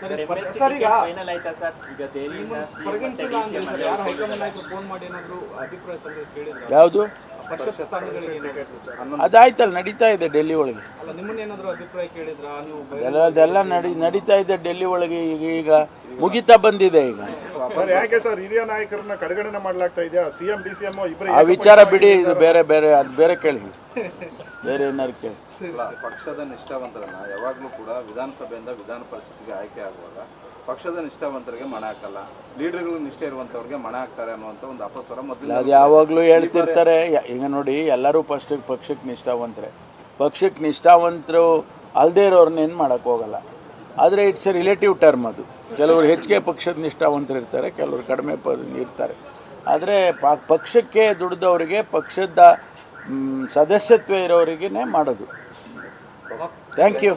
Sir ಈಗ final ಆಯ್ತಾ sir? ಈಗ ದೆಹಲಿಯಿಂದ ಪರಿಗಣಿಸಿಲ್ಲ ಅಂದ್ರೆ ಸರ್ ಯಾರು ಹೈಕಮಾಂಡ್ ನಾಯಕರು ಫೋನ್ ಮಾಡಿ ಏನಾದ್ರು ಅಭಿಪ್ರಾಯ ಕೇಳಿದ್ರ. ಯಾವುದು? ಅದಾಯ್ತಲ್ಲ ನಡೀತಾ ಇದೆ ಡೆಲ್ಲಿ ಒಳಗೆ. ಅಲ್ಲ ನಿಮ್ಮನ್ನ ಏನಾದ್ರು ಅಭಿಪ್ರಾಯ ಕೇಳಿದ್ರ? ನೀವು ಬಯ- ಎಲ್ಲ ಅದೆಲ್ಲ ನಡಿ ನಡೀತಾ ಇದೆ ಡೆಲ್ಲಿ ಒಳಗೆ ಈಗ ಈಗ ಮುಗಿತಾ ಬಂದಿದೆ ಈಗ. ಸರ್ ಯಾಕೆ ಸರ್? ಹಿರಿಯ ನಾಯಕರನ್ನ ಕಡೆಗಣನೆ ಮಾಡಲಾಗ್ತಾ ಇದೆಯಾ? ಸಿಎಂ ಡಿ ಸಿ ಎಂ ಇಬ್ಬರು ಆ ವಿಚಾರ ಬಿಡಿ ಇದು ಬೇರೆ ಬೇರೆ ಅದು ಬೇರೆ ಕೇಳಿ. ಬೇರೆ ಏನಾರು ಕೇಳಿ. ಪಕ್ಷದ ನಿಷ್ಠಾವಂತರನ್ನ ಯಾವಾಗಲೂ ಕೂಡ ವಿಧಾನಸಭೆಯಿಂದ ವಿಧಾನ ಪರಿಷತ್ಗೆ ಆಯ್ಕೆ ಆಗುವಾಗ ಪಕ್ಷದ ನಿಷ್ಠಾವಂತರಿಗೆ ಮಣ ಹಾಕಲ್ಲ. ಲೀಡರ್ಗಳು ನಿಷ್ಠೆ ಇರುವಂತವ್ರಿಗೆ ಮಣ ಹಾಕ್ತಾರೆ ಅನ್ನುವಂಥ ಒಂದು ಅಪಸ್ವರ ಮೊದಲು ಅದು ಯಾವಾಗಲೂ ಹೇಳ್ತಿರ್ತಾರೆ. ಯ- ಈಗ ನೋಡಿ ಎಲ್ಲರೂ ಫಸ್ಟ್ ಪಕ್ಷಕ್ಕೆ ನಿಷ್ಠಾವಂತರೆ. ಪಕ್ಷಕ್ಕೆ ನಿಷ್ಠಾವಂತರು ಅಲ್ಲದೆ ಇರೋರ್ನ ಏನು ಮಾಡೋಕ್ಕೆ ಹೋಗಲ್ಲ. ಆದರೆ ಇಟ್ಸ್ ಎ ರಿಲೇಟಿವ್ ಟರ್ಮ್ ಅದು. ಕೆಲವರು ಹೆಚ್ಚಿಗೆ ಪಕ್ಷದ ನಿಷ್ಠಾವಂತರು ಇರ್ತಾರೆ ಕೆಲವರು ಕಡಿಮೆ ಪ ಇರ್ತಾರೆ ಆದರೆ ಪಕ್ಷಕ್ಕೆ ದುಡಿದವರಿಗೆ, ಪಕ್ಷದ ಸದಸ್ಯತ್ವ ಇರೋರಿಗೇ ಮಾಡೋದು. Thank you